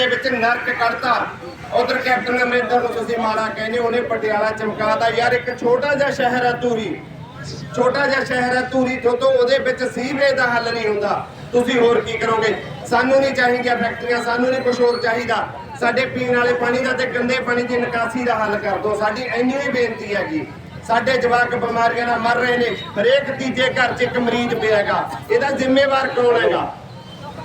ਦੇ ਵਿੱਚ ਨਰਕ ਕੱਢਤਾ। ਉਧਰ ਕੈਪਟਨ ਅਮਰਿੰਦਰ ਨੂੰ ਤੁਸੀਂ ਮਾੜਾ ਕਹਿੰਦੇ ਉਹਨੇ ਪਟਿਆਲਾ ਚਮਕਾਤਾ। ਯਾਰ ਇੱਕ ਛੋਟਾ ਜਿਹਾ ਸ਼ਹਿਰ ਹੈ ਧੂਰੀ। ਛੋਟਾ ਜਿਹਾ ਸ਼ਹਿਰ ਹੈ ਧੂਰੀ ਤੋਂ ਉਹਦੇ ਵਿੱਚ ਸੀਵਰੇਜ ਦਾ ਹੱਲ ਨਹੀਂ ਹੁੰਦਾ। ਤੁਸੀਂ ਹੋਰ ਕੀ ਕਰੋਗੇ? ਸਾਨੂੰ ਨਹੀਂ ਚਾਹੀਦੀਆਂ ਫੈਕਟਰੀਆਂ, ਸਾਨੂੰ ਨਹੀਂ ਕੁਝ ਹੋਰ ਚਾਹੀਦਾ। ਸਾਡੇ ਪੀਣ ਵਾਲੇ ਪਾਣੀ ਦਾ ਤੇ ਗੰਦੇ ਪਾਣੀ ਦੀ ਨਿਕਾਸੀ ਦਾ ਹੱਲ ਕਰ ਦਿਓ। ਸਾਡੀ ਇੰਨੀ ਹੀ ਬੇਨਤੀ ਹੈਗੀ। ਸਾਡੇ ਜਵਾਕ ਬਿਮਾਰੀਆਂ ਨਾਲ ਮਰ ਰਹੇ ਨੇ। ਹਰੇਕ ਤੀਜੇ ਘਰ 'ਚ ਇੱਕ ਮਰੀਜ਼ ਪਿਆ ਹੈਗਾ। ਇਹਦਾ ਜ਼ਿੰਮੇਵਾਰ ਕੌਣ ਹੈਗਾ?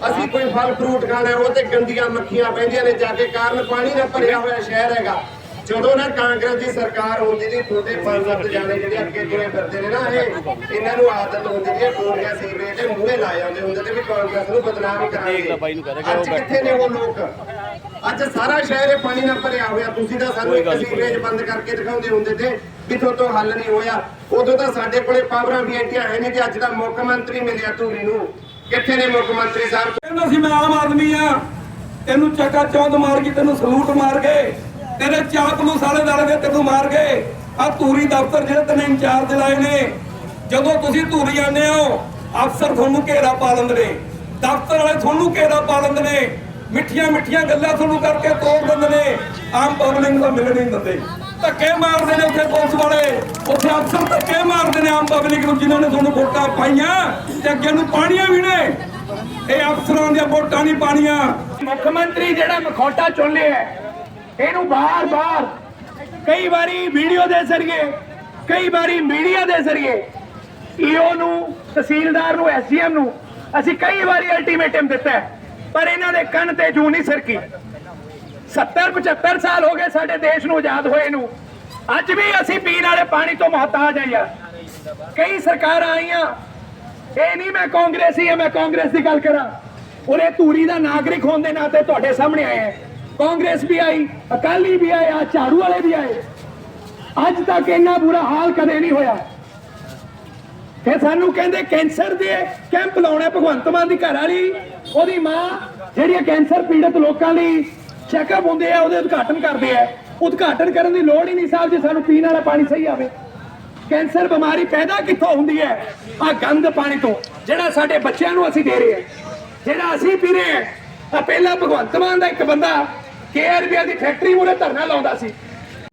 ਅਸੀਂ ਕੋਈ ਫਲ ਫਰੂਟ ਖਾਣਾ ਉਹ ਤੇ ਗੰਦੀਆਂ ਮੱਖੀਆਂ ਬਹਿੰਦੀਆਂ ਨੇ ਜਾ ਕੇ ਕਾਰਨ ਪਾਣੀ ਨਾਲ ਭਰਿਆ ਹੋਇਆ ਸ਼ਹਿਰ ਹੈਗਾ। ਜਦੋਂ ਨਾ ਕਾਂਗਰਸ ਦੀ ਸਰਕਾਰ ਹੁੰਦੀ ਸੀ ਛੋਟੇ ਪੰਜ ਸੱਤ ਜਾਣੇ ਜਿਹੜੇ ਅੱਗੇ ਤੁਰੇ ਫਿਰਦੇ ਨੇ ਨਾ ਇਹ ਇਹਨਾਂ ਨੂੰ ਆਦਤ ਹੁੰਦੀ ਸੀ ਟੋਰੀਆਂ ਸੀਵਰੇਜ ਦੇ ਮੂਹਰੇ ਲਾ ਜਾਂਦੇ ਹੁੰਦੇ ਤੇ ਵੀ ਕਾਂਗਰਸ ਨੂੰ ਬਦਨਾਮ ਕਰਾਂਗੇ। ਅੱਜ ਕਿੱਥੇ ਨੇ ਉਹ ਲੋਕ? ਅੱਜ ਸਾਰਾ ਸ਼ਹਿਰ ਇਹ ਪਾਣੀ ਨਾਲ ਭਰਿਆ ਹੋਇਆ। ਤੁਸੀਂ ਤਾਂ ਸਾਨੂੰ ਇੱਕ ਸੀਵਰੇਜ ਬੰਦ ਕਰਕੇ ਦਿਖਾਉਂਦੇ ਹੁੰਦੇ ਤੇ ਵੀ ਤੋਂ ਹੱਲ ਨਹੀਂ ਹੋਇਆ। ਉਦੋਂ ਤਾਂ ਸਾਡੇ ਕੋਲੇ ਪਾਵਰਾਂ ਵੀ ਐਂਟੀਆਂ ਹੈ ਨਹੀਂ ਤੇ ਅੱਜ ਦਾ ਮੁੱਖ ਮੰਤਰੀ ਮਿਲਿਆ ਧੂਰੀ ਨੂੰ। ਕਿੱਥੇ ਨੇ ਮੁੱਖ ਮੰਤਰੀ ਸਾਹਿਬ? ਕਹਿੰਦਾ ਸੀ, ਮੈਂ ਆਮ ਆਦਮੀ ਆ। ਤੈਨੂੰ ਚੱਕਾ ਚੌਂਦ ਮਾਰ ਕੇ ਤੈਨੂੰ ਸਲੂਟ ਮਾਰ ਕੇ, ਤੇਰੇ ਚਾਕ ਨੂੰ ਸਾਲੇ ਦਲ ਕੇ ਤੈਨੂੰ ਮਾਰ ਕੇ ਆ ਧੂਰੀ ਦਫ਼ਤਰ ਜਿਹੜੇ ਤੈਨੂੰ ਇੰਚਾਰਜ ਲਾਏ ਨੇ, ਜਦੋਂ ਤੁਸੀਂ ਧੂਰੀ ਆਉਂਦੇ ਹੋ, ਅਫਸਰ ਤੁਹਾਨੂੰ ਘੇਰਾ ਪਾ ਲੈਂਦੇ ਨੇ, ਦਫ਼ਤਰ ਵਾਲੇ ਤੁਹਾਨੂੰ ਘੇਰਾ ਪਾ ਲੈਂਦੇ ਨੇ ਮਿੱਠੀਆਂ ਮਿੱਠੀਆਂ ਗੱਲਾਂ ਤੁਹਾਨੂੰ ਕਰਕੇ ਤੋੜ ਦਿੰਦੇ ਨੇ, ਆਮ ਪਬਲਿਕ ਨੂੰ ਮਿਲਣ ਨਹੀਂ ਦਿੰਦੇ। ਧੱਕੇ ਮਾਰਦੇ ਨੇ ਉੱਥੇ ਪੁਲਿਸ ਵਾਲੇ। ਉੱਥੇ ਅਫਸਰ ਧੱਕੇ ਮਾਰਦੇ ਨੇ ਆਮ ਪਬਲਿਕ ਨੂੰ, ਜਿਨ੍ਹਾਂ ਨੇ ਤੁਹਾਨੂੰ ਵੋਟਾਂ ਪਾਈਆਂ ਤੇ ਅੱਗੇ ਨੂੰ ਪਾਣੀਆਂ ਵੀ ਨੇ। ਇਹ ਅਫਸਰਾਂ ਦੀਆਂ ਵੋਟਾਂ ਨਹੀਂ ਪਾਣੀਆਂ। ਮੁੱਖ ਮੰਤਰੀ ਜਿਹੜਾ ਮਖੌਟਾ ਚੁਣ ਲਿਆ ਇਹਨੂੰ ਬਾਰ-ਬਾਰ, ਕਈ ਵਾਰੀ ਵੀਡੀਓ ਦੇ ਜ਼ਰੀਏ, ਕਈ ਵਾਰੀ ਮੀਡੀਆ ਦੇ ਜ਼ਰੀਏ, ਈਓ ਨੂੰ, ਤਹਿਸੀਲਦਾਰ ਨੂੰ, ਐਸਡੀਐਮ ਨੂੰ, ਅਸੀਂ ਕਈ ਵਾਰੀ ਅਲਟੀਮੇਟਮ ਦਿੱਤਾ ਪਰ ਇਹਨਾਂ ਦੇ ਕੰਨ ਤੇ ਜੂ ਨਹੀਂ ਸਰਕੀ। 70 75 ਸਾਲ ਹੋ ਗਏ ਸਾਡੇ ਦੇਸ਼ ਨੂੰ ਆਜ਼ਾਦ ਹੋਏ ਨੂੰ। ਅੱਜ ਵੀ ਅਸੀਂ ਪੀਣ ਵਾਲੇ ਪਾਣੀ ਤੋਂ ਮਹਤਾਜ ਆ ਯਾਰ। ਕਈ ਸਰਕਾਰਾਂ ਆਈਆਂ। ਇਹ ਨਹੀਂ ਮੈਂ ਕਾਂਗਰਸੀ ਹਾਂ, ਮੈਂ ਕਾਂਗਰਸ ਦੀ ਗੱਲ ਕਰਾਂ। ਉਰੇ ਧੂਰੀ ਦਾ ਨਾਗਰਿਕ ਹੋਣ ਦੇ ਨਾਤੇ ਤੁਹਾਡੇ ਸਾਹਮਣੇ ਆਏ ਕਾਂਗਰਸ ਵੀ ਆਈ, ਅਕਾਲੀ ਵੀ ਆਏ, ਆ ਝਾੜੂ ਵਾਲੇ ਵੀ ਆਏ। ਅੱਜ ਤੱਕ ਇੰਨਾ ਬੁਰਾ ਹਾਲ ਕਦੇ ਨਹੀਂ ਹੋਇਆ। ਫਿਰ ਸਾਨੂੰ ਕਹਿੰਦੇ ਕੈਂਸਰ ਦੇ ਕੈਂਪ ਲਾਉਣਾ ਭਗਵੰਤ ਮਾਨ ਦੀ ਘਰ ਵਾਲੀ। ਉਹਦੀ ਮਾਂ ਜਿਹੜੀਆਂ ਕੈਂਸਰ ਪੀੜਤ ਲੋਕਾਂ ਲਈ ਚੈੱਕਅਪ ਹੁੰਦੇ ਆ, ਉਹਦੇ ਉਦਘਾਟਨ ਕਰਦੇ ਆ। ਉਦਘਾਟਨ ਕਰਨ ਦੀ ਲੋੜ ਹੀ ਨਹੀਂ ਸਾਹਿਬ, ਜੇ ਸਾਨੂੰ ਪੀਣ ਵਾਲਾ ਪਾਣੀ ਸਹੀ ਆਵੇ। ਕੈਂਸਰ ਬਿਮਾਰੀ ਪੈਦਾ ਕਿੱਥੋਂ ਹੁੰਦੀ ਹੈ? ਆ ਗੰਦ ਪਾਣੀ ਤੋਂ, ਜਿਹੜਾ ਸਾਡੇ ਬੱਚਿਆਂ ਨੂੰ ਅਸੀਂ ਦੇ ਰਹੇ ਹਾਂ। ਜਿਹੜਾ ਅਸੀਂ ਪੀ ਰਹੇ ਹਾਂ। ਆ ਪਹਿਲਾਂ ਭਗਵੰਤ ਮਾਨ ਦਾ ਇੱਕ ਬੰਦਾ ਕੇਆਰਬੀਆਰ ਦੀ ਫੈਕਟਰੀ ਮੂਰੇ ਧਰਨਾ ਲਾਉਂਦਾ ਸੀ।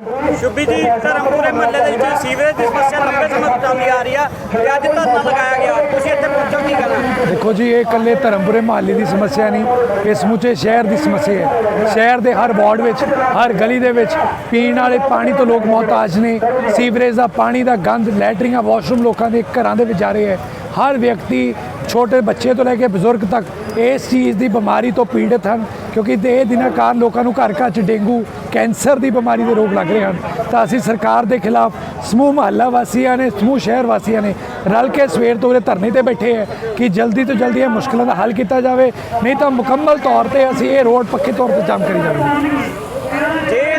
ਸ਼ੁਭੀ ਜੀ, ਧਰਮਪੁਰੇ ਮਹੱਲੇ ਦੇ ਵਿੱਚ ਸੀਵਰੇਜ ਦੀ ਸਮੱਸਿਆ ਲੰਬੇ ਸਮੇਂ ਤੋਂ ਚੱਲਦੀ ਆ ਰਹੀ ਆ ਤੇ ਅੱਜ ਧਰਨਾ ਲਗਾਇਆ ਗਿਆ। ਤੁਸੀਂ ਇੱਥੇ ਪਹੁੰਚੋ, ਕੀ ਕਰਨਾ ਦੇਖੋ ਜੀ, ਇਹ ਇਕੱਲੇ ਧਰਮਪੁਰੇ ਮਹੱਲੇ ਦੀ ਸਮੱਸਿਆ ਨਹੀਂ, ਇਹ ਸਮੁੱਚੇ ਸ਼ਹਿਰ ਦੀ ਸਮੱਸਿਆ ਹੈ। ਸ਼ਹਿਰ ਦੇ ਹਰ ਵਾਰਡ ਵਿੱਚ, ਹਰ ਗਲੀ ਦੇ ਵਿੱਚ ਪੀਣ ਵਾਲੇ ਪਾਣੀ ਤੋਂ ਲੋਕ ਮੁਹਤਾਜ ਨੇ। ਸੀਵਰੇਜ ਦਾ ਪਾਣੀ ਦਾ ਗੰਦ ਲੈਟਰਿੰਗਾਂ ਵਾਸ਼ਰੂਮ ਲੋਕਾਂ ਦੇ ਘਰਾਂ ਦੇ ਵਿੱਚ ਜਾ ਰਹੇ ਹੈ। ਹਰ ਵਿਅਕਤੀ ਛੋਟੇ ਬੱਚੇ ਤੋਂ ਲੈ ਕੇ ਬਜ਼ੁਰਗ ਤੱਕ ਇਸ ਚੀਜ਼ ਦੀ ਬਿਮਾਰੀ ਤੋਂ ਪੀੜਤ ਹਨ। ਕਿਉਂਕਿ ਤੇ ਇਹ ਦਿਨਾਂ ਕਾਰਨ ਲੋਕਾਂ ਨੂੰ ਘਰ ਘਰ 'ਚ ਡੇਂਗੂ, ਕੈਂਸਰ ਦੀ ਬਿਮਾਰੀ ਦੇ ਰੋਗ ਲੱਗ ਰਹੇ ਹਨ। ਤਾਂ ਅਸੀਂ ਸਰਕਾਰ ਦੇ ਖਿਲਾਫ ਸਮੂਹ ਮਹੱਲਾ ਵਾਸੀਆਂ ਨੇ, ਸਮੂਹ ਸ਼ਹਿਰ ਵਾਸੀਆਂ ਨੇ ਰਲ ਕੇ ਸਵੇਰ ਤੋਂ ਉਰੇ ਧਰਨੇ ਤੇ ਬੈਠੇ ਹੈ ਕਿ ਜਲਦੀ ਤੋਂ ਜਲਦੀ ਇਹ ਮੁਸ਼ਕਲਾਂ ਦਾ ਹੱਲ ਕੀਤਾ ਜਾਵੇ। ਨਹੀਂ ਤਾਂ ਮੁਕੰਮਲ ਤੌਰ ਤੇ ਅਸੀਂ ਇਹ ਰੋਡ ਪੱਕੇ ਤੌਰ ਤੇ ਜਾਮ ਕਰੀ ਜਾਵਾਂਗੇ।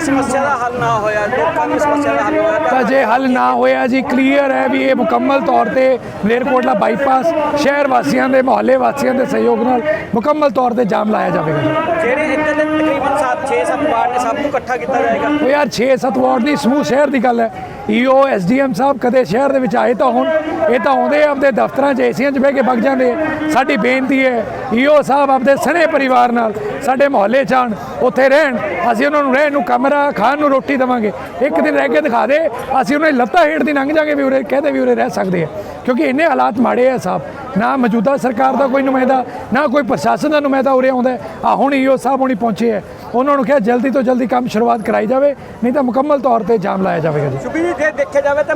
ਸਮੱਸਿਆ ਦਾ ਹੱਲ ਨਾ ਹੋਇਆ ਲੋਕਾਂ ਦੀ ਸਮੱਸਿਆ ਦਾ ਹੱਲ ਹੋਇਆ ਤਾਂ ਜੇ ਹੱਲ ਨਾ ਹੋਇਆ ਜੀ ਕਲੀਅਰ ਹੈ ਵੀ ਇਹ ਮੁਕੰਮਲ ਤੌਰ ਤੇ ਮਲੇਰਕੋਟਲਾ ਬਾਈਪਾਸ ਸ਼ਹਿਰ ਵਾਸੀਆਂ ਦੇ ਮੁਹੱਲੇ ਵਾਸੀਆਂ ਦੇ ਸਹਿਯੋਗ ਨਾਲ ਮੁਕੰਮਲ ਤੌਰ ਤੇ ਜਾਮ ਲਾਇਆ ਜਾਵੇਗਾ ਜਿਹੜੇ ਇੱਥੇ ਦੇ ਤਕਰੀਬਨ 7 6-7 ਵਾਰਡ ਨੇ ਸਭ ਨੂੰ ਇਕੱਠਾ ਕੀਤਾ ਜਾਏਗਾ। ਉਹ ਯਾਰ 6-7 ਵਾਰਡ ਦੀ ਸਮੂਹ ਸ਼ਹਿਰ ਦੀ ਗੱਲ ਹੈ। ਈਓ ਐਸਡੀਐਮ ਸਾਹਿਬ ਕਦੇ ਸ਼ਹਿਰ ਦੇ ਵਿੱਚ ਆਏ ਤਾਂ ਹੁਣ, ਇਹ ਤਾਂ ਆਉਂਦੇ ਆਪਦੇ ਦਫ਼ਤਰਾਂ 'ਚ ਏਸੀਆਂ 'ਚ ਬਹਿ ਕੇ ਵਗ ਜਾਂਦੇ ਸਾਡੀ ਬੇਨਤੀ ਹੈ, ਈਓ ਸਾਹਿਬ ਆਪਦੇ ਸਣੇ ਪਰਿਵਾਰ ਨਾਲ ਸਾਡੇ ਮੁਹੱਲੇ 'ਚ ਆਉਣ, ਉੱਥੇ ਰਹਿਣ, ਅਸੀਂ ਉਹਨਾਂ ਨੂੰ ਰਹਿਣ ਨੂੰ ਕਮਰਾ ਖਾਣ ਨੂੰ ਰੋਟੀ ਦੇਵਾਂਗੇ। ਇੱਕ ਦਿਨ ਰਹਿ ਕੇ ਦਿਖਾ ਦੇ, ਅਸੀਂ ਉਹਨਾਂ ਦੀ ਲੱਤਾਂ ਹੇਠ ਦੀ ਲੰਘ ਜਾਾਂਗੇ ਵੀ ਉਰੇ, ਕਹਦੇ ਵੀ ਉਰੇ ਰਹਿ ਸਕਦੇ ਆ। ਕਿਉਂਕਿ ਇੰਨੇ ਹਾਲਾਤ ਮਾੜੇ ਆ ਸਾਹਿਬ, ਨਾ ਮੌਜੂਦਾ ਸਰਕਾਰ ਦਾ ਕੋਈ ਨੁਮਾਇੰਦਾ, ਨਾ ਕੋਈ ਪ੍ਰਸ਼ਾਸਨ ਦਾ ਨੁਮਾਇੰਦਾ ਉਰੇ ਆਉਂਦਾ। ਆ ਹੁਣ ਈਓ ਸਾਹਿਬ ਹੁਣੀ ਪਹੁੰਚੇ ਆ। ਉਹਨਾਂ ਨੂੰ ਕਿਹਾ ਜਲਦੀ ਤੋਂ ਜਲਦੀ ਕੰਮ ਸ਼ੁਰੂਆਤ ਕਰਾਈ ਜਾਵੇ ਨਹੀਂ ਤਾਂ ਮੁਕੰਮਲ ਤੌਰ ਤੇ ਜਾਮ ਲਾਇਆ ਜਾਵੇਗਾ ਜੀ। ਸ਼ੁਭੀ ਜੀ ਜੇ ਦੇਖਿਆ ਜਾਵੇ ਤਾਂ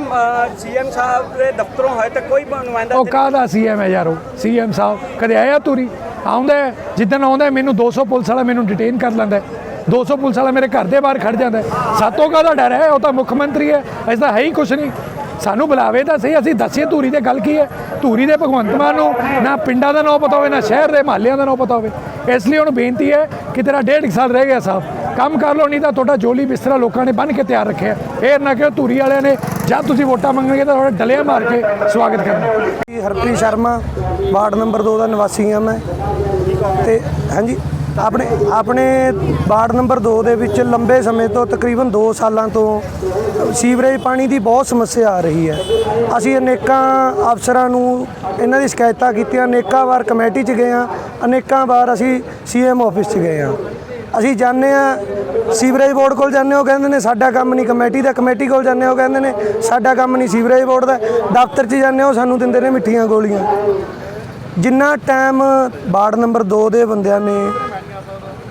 ਸੀਐਮ ਸਾਹਿਬ ਦੇ ਦਫ਼ਤਰੋਂ ਹੋਏ ਤਾਂ ਕੋਈ ਨੁਮਾਇੰਦਾ ਉਹ ਕਾਹਦਾ ਸੀਐਮ ਹੈ ਯਾਰੋ ਸੀਐਮ ਸਾਹਿਬ ਕਦੇ ਆਇਆ ਤੂਰੀ? ਆਉਂਦਾ ਜਿੱਦਣ ਆਉਂਦਾ ਮੈਨੂੰ 200 ਪੁਲਿਸ ਵਾਲਾ ਮੈਨੂੰ ਡਿਟੇਨ ਕਰ ਲੈਂਦਾ ਹੈ। 200 ਪੁਲਿਸ ਵਾਲਾ ਮੇਰੇ ਘਰ ਦੇ ਬਾਹਰ ਖੜ ਜਾਂਦਾ। ਸਾਤੋਂ ਕਾਹਦਾ ਡਰ ਹੈ? ਉਹ ਤਾਂ ਮੁੱਖ ਮੰਤਰੀ ਹੈ ਦਾ ਹੈ ਹੀ ਕੁਛ ਨਹੀਂ। ਸਾਨੂੰ ਬੁਲਾਵੇ ਤਾਂ ਸਹੀ ਅਸੀਂ ਦੱਸੀਏ ਧੂਰੀ ਦੇ ਗੱਲ ਕੀ ਹੈ? ਧੂਰੀ ਦੇ ਭਗਵੰਤ ਮਾਨ ਨੂੰ ਨਾ ਪਿੰਡਾਂ ਦਾ ਨਾਮ ਪਤਾ ਹੋਵੇ ਨਾ ਸ਼ਹਿਰ ਦੇ ਮਹੱਲਿਆਂ ਦਾ ਨਾਮ ਪਤਾ ਹੋਵੇ। ਇਸ ਲਈ ਉਹਨੂੰ ਬੇਨਤੀ ਹੈ ਕਿ ਤੇਰਾ ਡੇਢ ਕੁ ਸਾਲ ਰਹਿ ਗਿਆ ਸਾਹਿਬ, ਕੰਮ ਕਰ ਲਓ, ਨਹੀਂ ਤਾਂ ਤੁਹਾਡਾ ਜੋਲੀ ਬਿਸਤਰਾ ਲੋਕਾਂ ਨੇ ਬੰਨ ਕੇ ਤਿਆਰ ਰੱਖਿਆ। ਫੇਰ ਨਾ ਕਿ ਧੂਰੀ ਵਾਲਿਆਂ ਨੇ ਜਦ ਤੁਸੀਂ ਵੋਟਾਂ ਮੰਗਣਗੇ ਤਾਂ ਤੁਹਾਡਾ ਡਲਿਆ ਮਾਰ ਕੇ ਸਵਾਗਤ ਕਰਨਾ। ਹਰਪ੍ਰੀਤ ਸ਼ਰਮਾ, ਵਾਰਡ ਨੰਬਰ 2 ਦਾ ਨਿਵਾਸੀ ਹਾਂ ਮੈਂ। ਤੇ ਹਾਂਜੀ, ਆਪਣੇ ਆਪਣੇ ਵਾਰਡ ਨੰਬਰ 2 ਦੇ ਵਿੱਚ ਲੰਬੇ ਸਮੇਂ ਤੋਂ ਤਕਰੀਬਨ 2 ਸਾਲਾਂ ਤੋਂ ਸੀਵਰੇਜ ਪਾਣੀ ਦੀ ਬਹੁਤ ਸਮੱਸਿਆ ਆ ਰਹੀ ਹੈ। ਅਸੀਂ ਅਨੇਕਾਂ ਅਫਸਰਾਂ ਨੂੰ ਇਹਨਾਂ ਦੀ ਸ਼ਿਕਾਇਤਾਂ ਕੀਤੀਆਂ ਅਨੇਕਾਂ ਵਾਰ ਕਮੇਟੀ 'ਚ ਗਏ ਹਾਂ ਅਨੇਕਾਂ ਵਾਰ ਅਸੀਂ ਸੀਐਮ ਆਫਿਸ 'ਚ ਗਏ ਹਾਂ। ਅਸੀਂ ਜਾਂਦੇ ਆ ਸੀਵਰੇਜ ਬੋਰਡ ਕੋਲ ਜਾਂਦੇ ਹਾਂ, ਉਹ ਕਹਿੰਦੇ ਨੇ ਸਾਡਾ ਕੰਮ ਨਹੀਂ ਕਮੇਟੀ ਦਾ ਕਮੇਟੀ ਕੋਲ ਜਾਂਦੇ ਹਾਂ, ਉਹ ਕਹਿੰਦੇ ਨੇ ਸਾਡਾ ਕੰਮ ਨਹੀਂ ਸੀਵਰੇਜ ਬੋਰਡ ਦਾ। ਦਫ਼ਤਰ 'ਚ ਜਾਂਦੇ ਹਾਂ, ਉਹ ਸਾਨੂੰ ਦਿੰਦੇ ਨੇ ਮਿੱਠੀਆਂ ਗੋਲੀਆਂ। ਜਿੰਨਾ ਟਾਈਮ ਵਾਰਡ ਨੰਬਰ 2 ਦੇ ਬੰਦਿਆਂ ਨੇ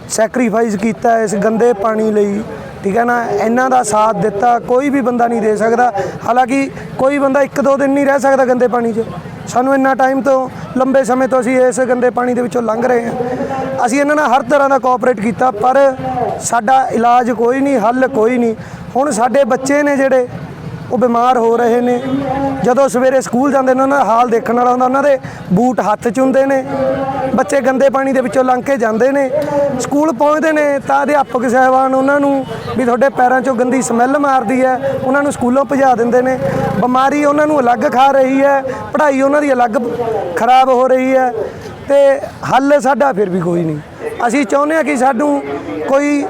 ਸੈਕਰੀਫਾਈਸ ਕੀਤਾ ਇਸ ਗੰਦੇ ਪਾਣੀ ਲਈ ਠੀਕ ਹੈ ਨਾ? ਇਹਨਾਂ ਦਾ ਸਾਥ ਦਿੱਤਾ, ਕੋਈ ਵੀ ਬੰਦਾ ਨਹੀਂ ਦੇ ਸਕਦਾ। ਹਾਲਾਂਕਿ ਕੋਈ ਬੰਦਾ ਇੱਕ ਦੋ ਦਿਨ ਨਹੀਂ ਰਹਿ ਸਕਦਾ ਗੰਦੇ ਪਾਣੀ 'ਚ। ਸਾਨੂੰ ਇੰਨਾ ਟਾਈਮ ਤੋਂ, ਲੰਬੇ ਸਮੇਂ ਤੋਂ ਅਸੀਂ ਇਸ ਗੰਦੇ ਪਾਣੀ ਦੇ ਵਿੱਚੋਂ ਲੰਘ ਰਹੇ ਹਾਂ। ਅਸੀਂ ਇਹਨਾਂ ਨਾਲ ਹਰ ਤਰ੍ਹਾਂ ਦਾ ਕੋਆਪਰੇਟ ਕੀਤਾ, ਪਰ ਸਾਡਾ ਇਲਾਜ ਕੋਈ ਨਹੀਂ, ਹੱਲ ਕੋਈ ਨਹੀਂ। ਹੁਣ ਸਾਡੇ ਬੱਚੇ ਨੇ ਜਿਹੜੇ ਉਹ ਬਿਮਾਰ ਹੋ ਰਹੇ ਨੇ। ਜਦੋਂ ਸਵੇਰੇ ਸਕੂਲ ਜਾਂਦੇ ਨੇ, ਉਹਨਾਂ ਦਾ ਹਾਲ ਦੇਖਣ ਵਾਲਾ ਹੁੰਦਾ, ਉਹਨਾਂ ਦੇ ਬੂਟ ਹੱਥ 'ਚ ਹੁੰਦੇ ਨੇ। ਬੱਚੇ ਗੰਦੇ ਪਾਣੀ ਦੇ ਵਿੱਚੋਂ ਲੰਘ ਕੇ ਜਾਂਦੇ ਨੇ। ਸਕੂਲ ਪਹੁੰਚਦੇ ਨੇ ਤਾਂ ਅਧਿਆਪਕ ਸਾਹਿਬਾਨ ਉਹਨਾਂ ਨੂੰ ਵੀ ਤੁਹਾਡੇ ਪੈਰਾਂ 'ਚੋਂ ਗੰਦੀ ਸਮੈਲ ਮਾਰਦੀ ਹੈ, ਉਹਨਾਂ ਨੂੰ ਸਕੂਲੋਂ ਭਜਾ ਦਿੰਦੇ ਨੇ। ਬਿਮਾਰੀ ਉਹਨਾਂ ਨੂੰ ਅਲੱਗ ਖਾ ਰਹੀ ਹੈ, ਪੜ੍ਹਾਈ ਉਹਨਾਂ ਦੀ ਅਲੱਗ ਖਰਾਬ ਹੋ ਰਹੀ ਹੈ ਤੇ ਹੱਲ ਸਾਡਾ ਫਿਰ ਵੀ ਕੋਈ ਨਹੀਂ। ਅਸੀਂ ਚਾਹੁੰਦੇ ਹਾਂ ਕਿ ਸਾਨੂੰ ਕੋਈ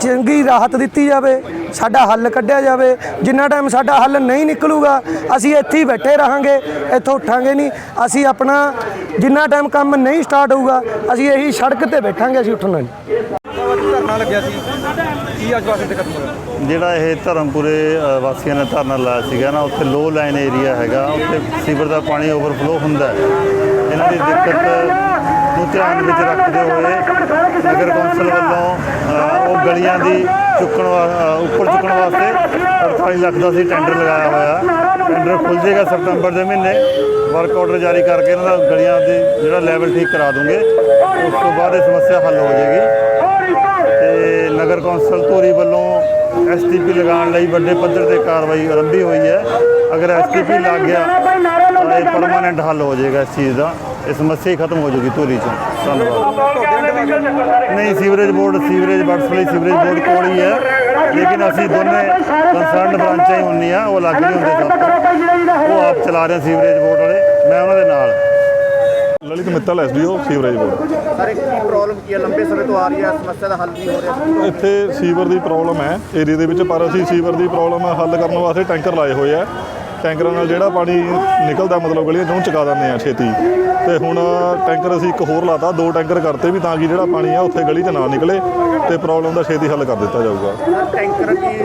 ਚੰਗੀ ਰਾਹਤ ਦਿੱਤੀ ਜਾਵੇ। ਸਾਡਾ ਹੱਲ ਕੱਢਿਆ ਜਾਵੇ। ਜਿੰਨਾ ਟਾਈਮ ਸਾਡਾ ਹੱਲ ਨਹੀਂ ਨਿਕਲੂਗਾ ਅਸੀਂ ਇੱਥੇ ਹੀ ਬੈਠੇ ਰਹਾਂਗੇ ਇੱਥੋਂ ਉੱਠਾਂਗੇ ਨਹੀਂ। ਅਸੀਂ ਆਪਣਾ ਜਿੰਨਾ ਟਾਈਮ ਕੰਮ ਨਹੀਂ ਸਟਾਰਟ ਹੋਊਗਾ ਅਸੀਂ ਇਹੀ ਸੜਕ ਤੇ ਬੈਠਾਂਗੇ ਅਸੀਂ ਉੱਠਣਾ ਨਹੀਂ। ਧਰਨਾ ਲੱਗਿਆ ਸੀ। ਕੀ ਜਿਹੜਾ ਇਹ ਧਰਮਪੁਰੇ ਵਾਸੀਆਂ ਨੇ ਧਰਨਾ ਲਾਇਆ ਸੀਗਾ ਨਾ ਉੱਥੇ ਲੋ ਲਾਈਨ ਏਰੀਆ ਹੈਗਾ ਉੱਥੇ ਸੀਵਰ ਦਾ ਪਾਣੀ ਓਵਰਫਲੋ ਹੁੰਦਾ ਹੈ। ਇਹਨਾਂ ਦੀ ਦਿੱਕਤ ਨੂੰ ਧਿਆਨ ਵਿੱਚ ਰੱਖਦੇ ਹੋਏ ਨਗਰ ਕੌਂਸਲ ਵੱਲੋਂ ਉਹ ਗਲੀਆਂ ਦੀ ਚੁੱਕਣ ਵਾ- ਉੱਪਰ ਚੁੱਕਣ ਵਾਸਤੇ 48 ਲੱਖ ਦਾ ਸੀ ਟੈਂਡਰ ਲਗਾਇਆ ਹੋਇਆ। ਟੈਂਡਰ ਖੁੱਲ ਜਾਏਗਾ ਸਤੰਬਰ ਦੇ ਮਹੀਨੇ। ਵਰਕ ਆਰਡਰ ਜਾਰੀ ਕਰਕੇ ਇਹਨਾਂ ਦਾ ਗਲੀਆਂ ਦੇ ਜਿਹੜਾ ਲੈਵਲ ਠੀਕ ਕਰਾ ਦੂੰਗੇ। ਉਸ ਤੋਂ ਬਾਅਦ ਇਹ ਸਮੱਸਿਆ ਹੱਲ ਹੋ ਜਾਏਗੀ। ਤੇ ਨਗਰ ਕੌਂਸਲ ਧੂਰੀ ਵੱਲੋਂ ਐਸਟੀਪੀ ਲਗਾਉਣ ਲਈ ਵੱਡੇ ਪੱਧਰ ਤੇ ਕਾਰਵਾਈ ਆਰੰਭੀ ਹੋਈ ਹੈ। ਅਗਰ ਐਸਟੀਪੀ ਲੱਗ ਗਿਆ, ਤਾਂ ਇਹ ਪਰਮਾਨੈਂਟ ਹੱਲ ਹੋ ਜਾਏਗਾ ਇਸ ਚੀਜ਼ ਦਾ। ਇਹ ਸਮੱਸਿਆ ਹੀ ਖਤਮ ਹੋ ਜਾਊਗੀ ਧੂਰੀ ਚੋਂ। ਧੰਨਵਾਦ। ਨਹੀਂ ਸੀਵਰੇਜ ਬੋਰਡ ਸੀਵਰੇਜ ਬਟਸ ਲਈ ਸੀਵਰੇਜ ਬੋਰਡ ਕੋਲ ਹੀ ਹੈ। ਲੇਕਿਨ ਅਸੀਂ ਦੋਨੇ ਕੰਸਰਨਡ ਬ੍ਰਾਂਚਾਂ ਹੀ ਹੁੰਦੀਆਂ ਉਹ ਅਲੱਗ ਨਹੀਂ ਹੁੰਦੇ ਸਭ ਉਹ ਆਪ ਚਲਾ ਰਹੇ ਆ ਸੀਵਰੇਜ ਬੋਰਡ ਵਾਲੇ ਮੈਂ ਉਹਨਾਂ ਦੇ ਨਾਲ। Lalit Mittal SDO sewerage board. ਸਾਰੇ ਕੀ ਪ੍ਰੋਬਲਮ ਕੀ ਹੈ? ਲੰਬੇ ਸਮੇਂ ਤੋਂ ਆ ਰਹੀ ਹੈ ਸਮੱਸਿਆ ਦਾ ਹੱਲ ਨਹੀਂ ਹੋ ਰਿਹਾ? ਇੱਥੇ ਸੀਵਰ ਦੀ ਪ੍ਰੋਬਲਮ ਹੈ ਏਰੀਆ ਦੇ ਵਿੱਚ ਪਰ ਅਸੀਂ ਸੀਵਰ ਦੀ ਪ੍ਰੋਬਲਮ ਹੱਲ ਕਰਨ ਵਾਸਤੇ ਟੈਂਕਰ ਲਾਏ ਹੋਏ ਆ। ਟੈਂਕਰਾਂ ਨਾਲ ਜਿਹੜਾ ਪਾਣੀ ਨਿਕਲਦਾ ਮਤਲਬ ਗਲੀਆਂ ਚੋਂ ਚੁਕਾ ਦਿੰਦੇ ਆ ਛੇਤੀ। ਤੇ ਹੁਣ ਟੈਂਕਰ ਅਸੀਂ ਇੱਕ ਹੋਰ ਲਾਤਾ ਦੋ ਟੈਂਕਰ ਕਰਤੇ ਵੀ ਤਾਂ ਕਿ ਜਿਹੜਾ ਪਾਣੀ ਆ ਉੱਥੇ ਗਲੀ 'ਚ ਨਾ ਨਿਕਲੇ ਤੇ ਪ੍ਰੋਬਲਮ ਦਾ ਛੇਤੀ ਹੱਲ ਕਰ ਦਿੱਤਾ ਜਾਊਗਾ। ਟੈਂਕਰ ਕੀ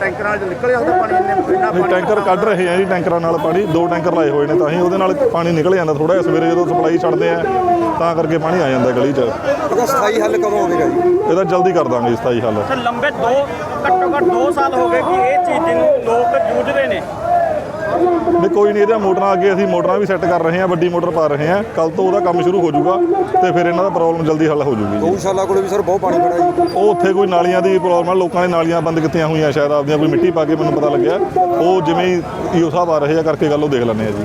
ਟੈਂਕਰਾਂ ਨਾਲ ਨਿਕਲ ਜਾਂਦਾ ਪਾਣੀ ਇੰਨੇ ਟੈਂਕਰ ਕੱਢ ਰਹੇ ਆ ਜੀ ਟੈਂਕਰਾਂ ਨਾਲ ਪਾਣੀ ਦੋ ਟੈਂਕਰ ਲਾਏ ਹੋਏ ਨੇ ਤਾਂ ਹੀ ਉਹਦੇ ਨਾਲ ਪਾਣੀ ਨਿਕਲ ਜਾਂਦਾ ਥੋੜਾ ਜਿਹਾ ਸਵੇਰੇ ਜਦੋਂ ਸਪਲਾਈ ਛੱਡਦੇ ਆ ਤਾਂ ਕਰਕੇ ਪਾਣੀ ਆ ਜਾਂਦਾ ਗਲੀ 'ਚ। ਉਹਦਾ ਸਥਾਈ ਹੱਲ ਕਦੋਂ ਹੋਵੇਗਾ ਜੀ? ਇਹਦਾ ਜਲਦੀ ਕਰ ਦਾਂਗੇ ਸਥਾਈ ਹੱਲ। ਲੰਬੇ ਦੋ ਘੱਟੋ ਘੱਟ 2 ਸਾਲ ਹੋ ਗਏ ਕਿ ਇਹ ਚੀਜ਼ ਨੂੰ ਲੋਕ ਜੂਝਦੇ ਨੇ। ਨਹੀਂ ਕੋਈ ਨਹੀਂ ਇਹਦਾ ਮੋਟਰਾਂ ਅੱਗੇ ਅਸੀਂ ਮੋਟਰਾਂ ਵੀ ਸੈੱਟ ਕਰ ਰਹੇ ਹਾਂ ਵੱਡੀ ਮੋਟਰ ਪਾ ਰਹੇ ਹਾਂ। ਕੱਲ ਤੋਂ ਉਹਦਾ ਕੰਮ ਸ਼ੁਰੂ ਹੋ ਜਾਊਗਾ ਤੇ ਫਿਰ ਇਹਨਾਂ ਦਾ ਪ੍ਰੋਬਲਮ ਜਲਦੀ ਹੱਲ ਹੋ ਜਾਊਗੀ ਜੀ। ਗਊਸ਼ਾਲਾ ਕੋਲੇ ਵੀ ਸਰ ਬਹੁਤ ਪਾਣੀ ਖੜਾ ਜੀ। ਉਹ ਉੱਥੇ ਕੋਈ ਨਾਲੀਆਂ ਦੀ ਪ੍ਰੋਬਲਮ ਹੈ ਲੋਕਾਂ ਨੇ ਨਾਲੀਆਂ ਬੰਦ ਕੀਤੀਆਂ ਹੋਈਆਂ ਸ਼ਾਇਦ ਆਪਦੀਆਂ ਕੋਈ ਮਿੱਟੀ ਪਾ ਕੇ ਮੈਨੂੰ ਪਤਾ ਲੱਗਿਆ। ਉਹ ਜਿਵੇਂ ਹੀ ਈਓ ਸਾਹਿਬ ਆ ਰਹੇ ਆ ਕਰਕੇ ਗੱਲ ਉਹ ਦੇਖ ਲੈਂਦੇ ਆ ਜੀ।